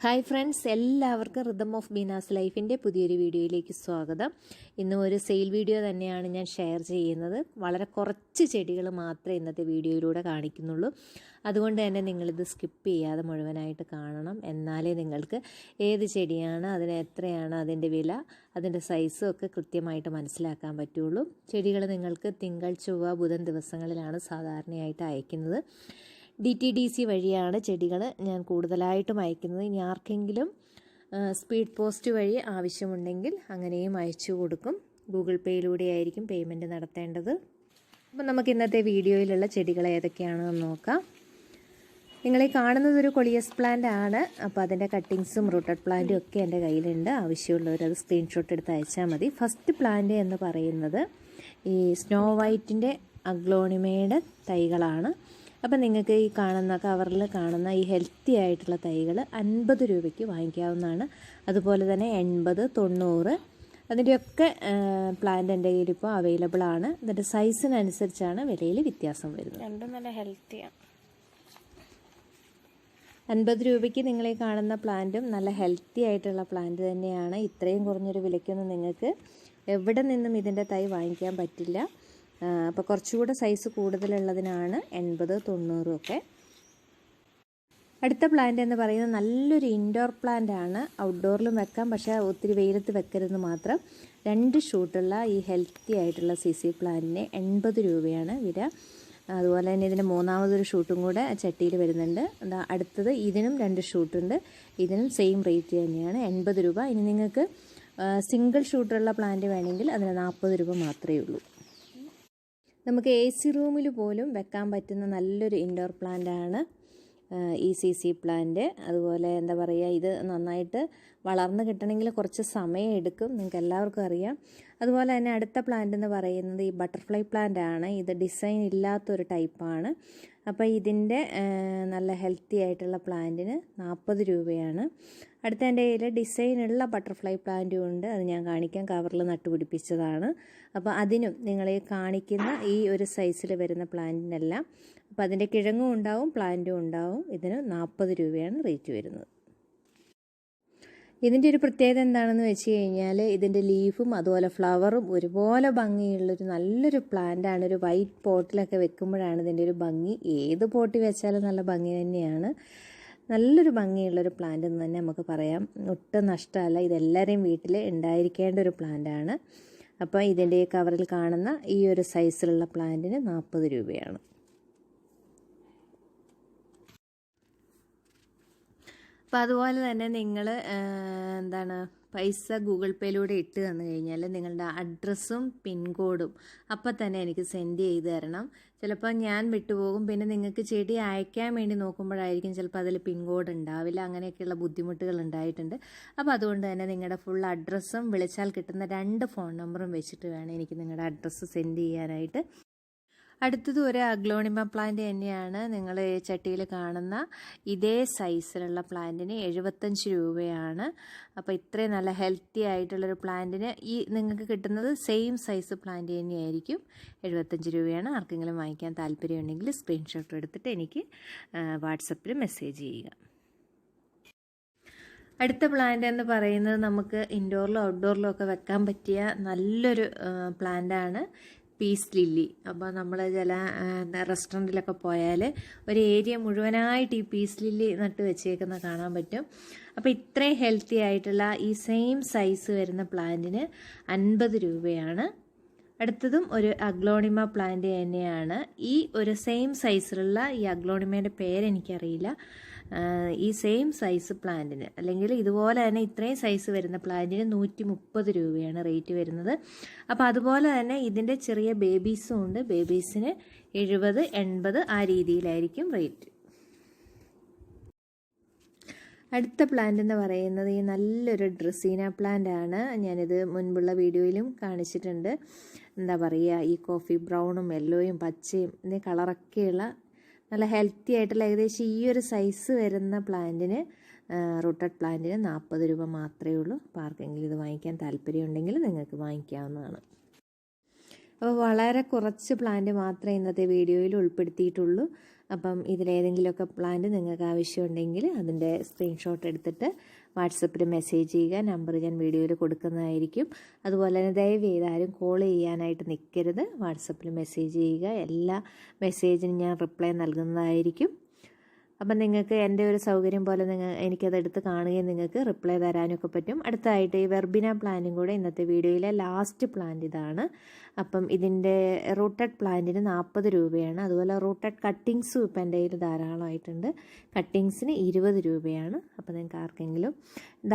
Hi friends എല്ലാവർക്കും rhythm of Beena's ലൈഫിന്റെ പുതിയൊരു വീഡിയോയിലേക്ക് സ്വാഗതം. ഇന്നും ഒരു സെയിൽ വീഡിയോ തന്നെയാണ് ഞാൻ ഷെയർ ചെയ്യുന്നത്. വളരെ കുറച്ച് ചെടികൾ മാത്രമേ ഇന്നത്തെ വീഡിയോയിലൂടെ കാണിക്കുന്നുള്ളൂ. അതുകൊണ്ട് തന്നെ നിങ്ങളിത് സ്കിപ്പ് ചെയ്യാതെ മുഴുവനായിട്ട് കാണണം. എന്നാലേ നിങ്ങൾക്ക് ഏത് ചെടിയാണ് അതിന് എത്രയാണ് അതിന്റെ വില അതിന്റെ സൈസും ഒക്കെ കൃത്യമായിട്ട് മനസ്സിലാക്കാൻ പറ്റുള്ളൂ. ചെടികൾ നിങ്ങൾക്ക് തിങ്കൾ ചൊവ്വ ബുധൻ ദിവസങ്ങളിലാണ് സാധാരണയായിട്ട് അയക്കുന്നത്. ഡി ടി ഡി സി വഴിയാണ് ചെടികൾ ഞാൻ കൂടുതലായിട്ടും അയക്കുന്നത്. ഇനി ആർക്കെങ്കിലും സ്പീഡ് പോസ്റ്റ് വഴി ആവശ്യമുണ്ടെങ്കിൽ അങ്ങനെയും അയച്ചു കൊടുക്കും. ഗൂഗിൾ പേയിലൂടെ ആയിരിക്കും പേയ്മെന്റ് നടത്തേണ്ടത്. അപ്പം നമുക്ക് ഇന്നത്തെ വീഡിയോയിലുള്ള ചെടികൾ ഏതൊക്കെയാണെന്ന് നോക്കാം. നിങ്ങളീ കാണുന്നത് ഒരു കൊളിയസ് പ്ലാന്റ് ആണ്. അപ്പോൾ അതിന്റെ കട്ടിങ്സും റൂട്ടഡ് പ്ലാന്റും ഒക്കെ എന്റെ കയ്യിലുണ്ട്. ആവശ്യമുള്ളവർ അത് സ്ക്രീൻഷോട്ട് എടുത്ത് അയച്ചാൽ മതി. ഫസ്റ്റ് പ്ലാന്റ് എന്ന് പറയുന്നത് ഈ സ്നോ വൈറ്റിന്റെ അഗ്ലോണിമയുടെ തൈകളാണ്. അപ്പം നിങ്ങൾക്ക് ഈ കാണുന്ന കവറിൽ കാണുന്ന ഈ ഹെൽത്തി ആയിട്ടുള്ള തൈകൾ അൻപത് രൂപയ്ക്ക് വാങ്ങിക്കാവുന്നതാണ്. അതുപോലെ തന്നെ എൺപത് തൊണ്ണൂറ് അതിന്റെയൊക്കെ പ്ലാന്റ് എന്റെ കയ്യിൽ ഇപ്പോൾ അവൈലബിൾ ആണ്. ഇതിന്റെ സൈസിനനുസരിച്ചാണ് വിലയിൽ വ്യത്യാസം വരുന്നത്. രണ്ടും നല്ല ഹെൽത്തിയാണ് അൻപത് രൂപയ്ക്ക് നിങ്ങൾ ഈ കാണുന്ന പ്ലാന്റും നല്ല ഹെൽത്തി ആയിട്ടുള്ള പ്ലാന്റ് തന്നെയാണ്. ഇത്രയും കുറഞ്ഞൊരു വിലയ്ക്കൊന്നും നിങ്ങൾക്ക് എവിടെ നിന്നും ഇതിന്റെ തൈ വാങ്ങിക്കാൻ പറ്റില്ല. അപ്പോൾ കുറച്ചുകൂടെ സൈസ് കൂടുതലുള്ളതിനാണ് എൺപത് തൊണ്ണൂറും ഒക്കെ. അടുത്ത പ്ലാന്റ് എന്ന് പറയുന്നത് നല്ലൊരു ഇൻഡോർ പ്ലാന്റ് ആണ്. ഔട്ട്ഡോറിലും വെക്കാം പക്ഷേ ഒത്തിരി വെയിലത്ത് വെക്കരുതെന്ന് മാത്രം. രണ്ട് ഷൂട്ടുള്ള ഈ ഹെൽത്തി ആയിട്ടുള്ള സി സി പ്ലാന്റിന് എൺപത് രൂപയാണ് വില. അതുപോലെ തന്നെ ഇതിന്റെ മൂന്നാമതൊരു ഷൂട്ടും കൂടെ ചട്ടിയിൽ വരുന്നുണ്ട്. അടുത്തത് ഇതിനും രണ്ട് ഷൂട്ടുണ്ട്. ഇതിനും സെയിം റേറ്റ് തന്നെയാണ് എൺപത് രൂപ. ഇനി നിങ്ങൾക്ക് സിംഗിൾ ഷൂട്ടുള്ള പ്ലാന്റ് വേണമെങ്കിൽ അതിന് നാൽപ്പത് രൂപ മാത്രമേ ഉള്ളൂ. നമുക്ക് എ സി റൂമിൽ പോലും വെക്കാൻ പറ്റുന്ന നല്ലൊരു ഇൻഡോർ പ്ലാന്റ് ആണ് ഈ സി സി പ്ലാന്റ് അതുപോലെ എന്താ പറയുക ഇത് നന്നായിട്ട് വളർന്നു കിട്ടണമെങ്കിൽ കുറച്ച് സമയം എടുക്കും. നിങ്ങൾക്ക് എല്ലാവർക്കും അറിയാം. അതുപോലെ തന്നെ അടുത്ത പ്ലാന്റ് എന്ന് പറയുന്നത് ഈ ബട്ടർഫ്ലൈ പ്ലാന്റ് ആണ്. ഇത് ഡിസൈൻ ഇല്ലാത്തൊരു ടൈപ്പാണ് അപ്പോൾ ഇതിന്റെ നല്ല ഹെൽത്തി ആയിട്ടുള്ള പ്ലാന്റിന് നാൽപ്പത് രൂപയാണ്. അടുത്ത എന്റെ കയ്യിൽ ഉള്ള ബട്ടർഫ്ലൈ പ്ലാന്റും ഉണ്ട്. അത് ഞാൻ കാണിക്കാൻ കവറിൽ നട്ടുപിടിപ്പിച്ചതാണ്. അപ്പോൾ അതിനും നിങ്ങൾ കാണിക്കുന്ന ഈ ഒരു സൈസിൽ വരുന്ന പ്ലാന്റിനെല്ലാം അപ്പോൾ അതിന്റെ കിഴങ്ങും ഉണ്ടാവും പ്ലാന്റും ഉണ്ടാവും. ഇതിന് നാൽപ്പത് രൂപയാണ് റേറ്റ് വരുന്നത്. ഇതിന്റെ ഒരു പ്രത്യേകത എന്താണെന്ന് വെച്ച് കഴിഞ്ഞാൽ ഇതിന്റെ ലീഫും അതുപോലെ ഫ്ലവറും ഒരുപോലെ ഭംഗിയുള്ളൊരു നല്ലൊരു പ്ലാന്റാണ് ഒരു വൈറ്റ് പോട്ടിലൊക്കെ വെക്കുമ്പോഴാണ് ഇതിന്റെ ഒരു ഭംഗി. ഏത് പോട്ടിൽ വെച്ചാലും നല്ല ഭംഗി തന്നെയാണ്. നല്ലൊരു ഭംഗിയുള്ളൊരു പ്ലാന്റ് എന്ന് തന്നെ നമുക്ക് പറയാം. ഒട്ടും നഷ്ടമല്ല. ഇതെല്ലാവരെയും വീട്ടിൽ ഉണ്ടായിരിക്കേണ്ട ഒരു പ്ലാന്റാണ് അപ്പോൾ ഇതിന്റെ കവറിൽ കാണുന്ന ഈ ഒരു സൈസിലുള്ള പ്ലാന്റിന് നാൽപ്പത് രൂപയാണ്. അപ്പോൾ അതുപോലെ തന്നെ നിങ്ങൾ എന്താണ് പൈസ ഗൂഗിൾ പേയിലൂടെ ഇട്ട് തന്നു കഴിഞ്ഞാൽ നിങ്ങളുടെ അഡ്രസ്സും പിൻകോഡും അപ്പം തന്നെ എനിക്ക് സെൻഡ് ചെയ്ത് തരണം. ചിലപ്പോൾ ഞാൻ വിട്ടുപോകും. പിന്നെ നിങ്ങൾക്ക് ചെടി അയക്കാൻ വേണ്ടി നോക്കുമ്പോഴായിരിക്കും ചിലപ്പോൾ അതിൽ പിൻകോഡ് ഉണ്ടാവില്ല. അങ്ങനെയൊക്കെയുള്ള ബുദ്ധിമുട്ടുകൾ ഉണ്ടായിട്ടുണ്ട്. അപ്പോൾ അതുകൊണ്ട് തന്നെ നിങ്ങളുടെ ഫുൾ അഡ്രസ്സും വിളിച്ചാൽ കിട്ടുന്ന രണ്ട് ഫോൺ നമ്പറും വെച്ചിട്ട് വേണം എനിക്ക് നിങ്ങളുടെ അഡ്രസ്സ് സെൻഡ് ചെയ്യാനായിട്ട്. അടുത്തത് ഒരു അഗ്ലോണിമ പ്ലാന്റ് തന്നെയാണ് നിങ്ങൾ ചട്ടിയിൽ കാണുന്ന ഇതേ സൈസിലുള്ള പ്ലാന്റിന് എഴുപത്തഞ്ച് രൂപയാണ്. അപ്പോൾ ഇത്രയും നല്ല ഹെൽത്തി ആയിട്ടുള്ളൊരു പ്ലാന്റിന് ഈ നിങ്ങൾക്ക് കിട്ടുന്നത് സെയിം സൈസ് പ്ലാന്റ് തന്നെയായിരിക്കും. എഴുപത്തഞ്ച് രൂപയാണ്. ആർക്കെങ്കിലും വാങ്ങിക്കാൻ താല്പര്യമുണ്ടെങ്കിൽ സ്ക്രീൻഷോട്ട് എടുത്തിട്ട് എനിക്ക് വാട്സപ്പിൽ മെസ്സേജ് ചെയ്യുക. അടുത്ത പ്ലാന്റ് എന്ന് പറയുന്നത് നമുക്ക് ഇൻഡോറിലും ഔട്ട്ഡോറിലും ഒക്കെ വെക്കാൻ പറ്റിയ നല്ലൊരു പ്ലാന്റാണ് പീസ് ലില്ലി അപ്പോൾ നമ്മൾ ചില റെസ്റ്റോറന്റിലൊക്കെ പോയാൽ ഒരു ഏരിയ മുഴുവനായിട്ട് ഈ പീസ് ലില്ലി നട്ട് വെച്ചേക്കുന്ന കാണാൻ പറ്റും. അപ്പോൾ ഇത്രയും ഹെൽത്തി ആയിട്ടുള്ള ഈ സെയിം സൈസ് വരുന്ന പ്ലാന്റിന് അൻപത് രൂപയാണ്. അടുത്തതും ഒരു അഗ്ലോണിമ പ്ലാന്റ് തന്നെയാണ്. ഈ ഒരു സെയിം സൈസിലുള്ള ഈ അഗ്ലോണിമയുടെ പേരെനിക്കറിയില്ല. ഈ സെയിം സൈസ് പ്ലാന്റിന്. അല്ലെങ്കിൽ ഇതുപോലെ തന്നെ ഇത്രയും സൈസ് വരുന്ന പ്ലാന്റിന് നൂറ്റി മുപ്പത് രൂപയാണ് റേറ്റ് വരുന്നത്. അപ്പോൾ അതുപോലെ തന്നെ ഇതിന്റെ ചെറിയ ബേബീസും ഉണ്ട്. ബേബീസിന് എഴുപത് എൺപത് ആ രീതിയിലായിരിക്കും റേറ്റ് അടുത്ത പ്ലാന്റ് എന്ന് പറയുന്നത് ഈ നല്ലൊരു ഡ്രസീന പ്ലാന്റ് ആണ്. ഞാനിത് മുൻപുള്ള വീഡിയോയിലും കാണിച്ചിട്ടുണ്ട്. എന്താ പറയുക ഈ കോഫി ബ്രൗണും യെല്ലോയും പച്ചയും ഇതിന്റെ കളറൊക്കെയുള്ള നല്ല ഹെൽത്തി ആയിട്ടുള്ള ഏകദേശം ഈ ഒരു സൈസ് വരുന്ന പ്ലാന്റിന് റൂട്ടഡ് പ്ലാന്റിന് നാൽപ്പത് രൂപ മാത്രമേ ഉള്ളൂ. അപ്പോൾ ആർക്കെങ്കിലും ഇത് വാങ്ങിക്കാൻ താല്പര്യമുണ്ടെങ്കിൽ നിങ്ങൾക്ക് വാങ്ങിക്കാവുന്നതാണ്. അപ്പോൾ വളരെ കുറച്ച് പ്ലാന്റ് മാത്രമേ ഇന്നത്തെ വീഡിയോയിൽ ഉൾപ്പെടുത്തിയിട്ടുള്ളൂ. അപ്പം ഇതിലേതെങ്കിലുമൊക്കെ പ്ലാന്റ് നിങ്ങൾക്ക് ആവശ്യമുണ്ടെങ്കിൽ അതിന്റെ സ്ക്രീൻഷോട്ട് എടുത്തിട്ട് വാട്സപ്പിൽ മെസ്സേജ് ചെയ്യുക നമ്പർ ഞാൻ വീഡിയോയിൽ കൊടുക്കുന്നതായിരിക്കും. അതുപോലെ തന്നെ ദയവ് ചെയ്ത് ആരും കോൾ ചെയ്യാനായിട്ട് നിൽക്കരുത് വാട്സപ്പിൽ മെസ്സേജ് ചെയ്യുക. എല്ലാ മെസ്സേജിനും ഞാൻ റിപ്ലൈ നൽകുന്നതായിരിക്കും. അപ്പം നിങ്ങൾക്ക് എന്റെ ഒരു സൗകര്യം പോലെ നിങ്ങൾ എനിക്കത് എടുത്ത് കാണുകയും നിങ്ങൾക്ക് റിപ്ലൈ തരാനൊക്കെ പറ്റും. അടുത്തതായിട്ട് ഈ വെർബിന പ്ലാന്റും കൂടെ ഇന്നത്തെ വീഡിയോയിലെ ലാസ്റ്റ് പ്ലാന്റ് ഇതാണ്. അപ്പം ഇതിന്റെ റൂട്ടഡ് പ്ലാന്റിന് നാൽപ്പത് രൂപയാണ്. അതുപോലെ റൂട്ടഡ് കട്ടിങ്സും ഇപ്പം എന്റെ കയ്യിൽ ധാരാളമായിട്ടുണ്ട്. കട്ടിങ്സിന് ഇരുപത് രൂപയാണ്. അപ്പോൾ നിങ്ങൾക്ക് ആർക്കെങ്കിലും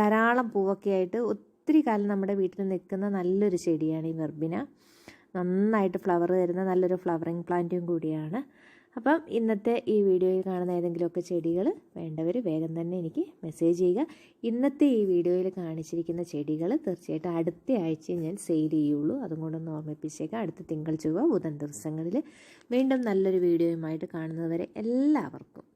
ധാരാളം പൂവൊക്കെ ആയിട്ട് ഒത്തിരി കാലം നമ്മുടെ വീട്ടിൽ നിൽക്കുന്ന നല്ലൊരു ചെടിയാണ് ഈ വെർബിന നന്നായിട്ട് ഫ്ലവർ തരുന്ന നല്ലൊരു ഫ്ലവറിങ് പ്ലാന്റും കൂടിയാണ്. അപ്പം ഇന്നത്തെ ഈ വീഡിയോയിൽ കാണുന്ന ഏതെങ്കിലുമൊക്കെ ചെടികൾ വേണ്ടവർ വേഗം തന്നെ എനിക്ക് മെസ്സേജ് ചെയ്യുക. ഇന്നത്തെ ഈ വീഡിയോയിൽ കാണിച്ചിരിക്കുന്ന ചെടികൾ തീർച്ചയായിട്ടും അടുത്ത ആഴ്ച ഞാൻ സെയിൽ ചെയ്യുള്ളൂ. അതും കൊണ്ടൊന്ന് ഓർമ്മിപ്പിച്ചേക്കാം. അടുത്ത തിങ്കൾ ചൊവ്വ ബുധൻ ദിവസങ്ങളിൽ വീണ്ടും നല്ലൊരു വീഡിയോയുമായിട്ട് കാണുന്നതുവരെ എല്ലാവർക്കും